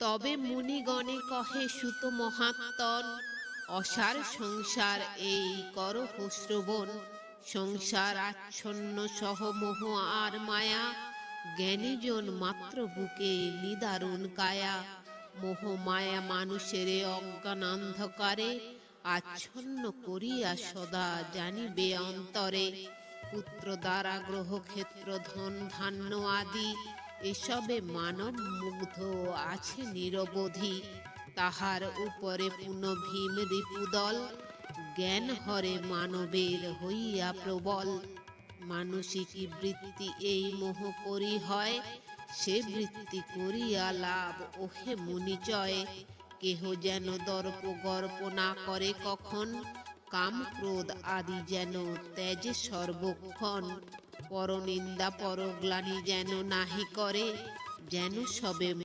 তবে মুনিগণে কহে, সুত মহাত্তর অসার সংসার এই কর শ্রবণ। সংসার আচ্ছন্ন সহ মোহ আর মায়া জ্ঞানীজন মাত্র বুকে নিদারুণ কায়া। মোহ মায়া মানুষের অজ্ঞান অন্ধকারে, আচ্ছন্ন করিয়া সদা জানিবে অন্তরে। পুত্র দ্বারা গ্রহ ক্ষেত্র ধন ধান্য আদি এসবে মানব মুগ্ধ আছে নিরবধি। তাহার উপরে পুন ভীম রিপুদল। জ্ঞান হরে মানবের হইয়া প্রবল। মানসিকী বৃত্তি এই মোহ করি হয়। সে বৃত্তি করিয়া লাভ ওহে মুনিচয় কেহ যেন দর্প গর্প না করে কখন? কাম ক্রোধ আদি যেন ত্যাজে সর্বক্ষণ। পরনিন্দা পরগ্লানি যেন নাহি করে যেন সবে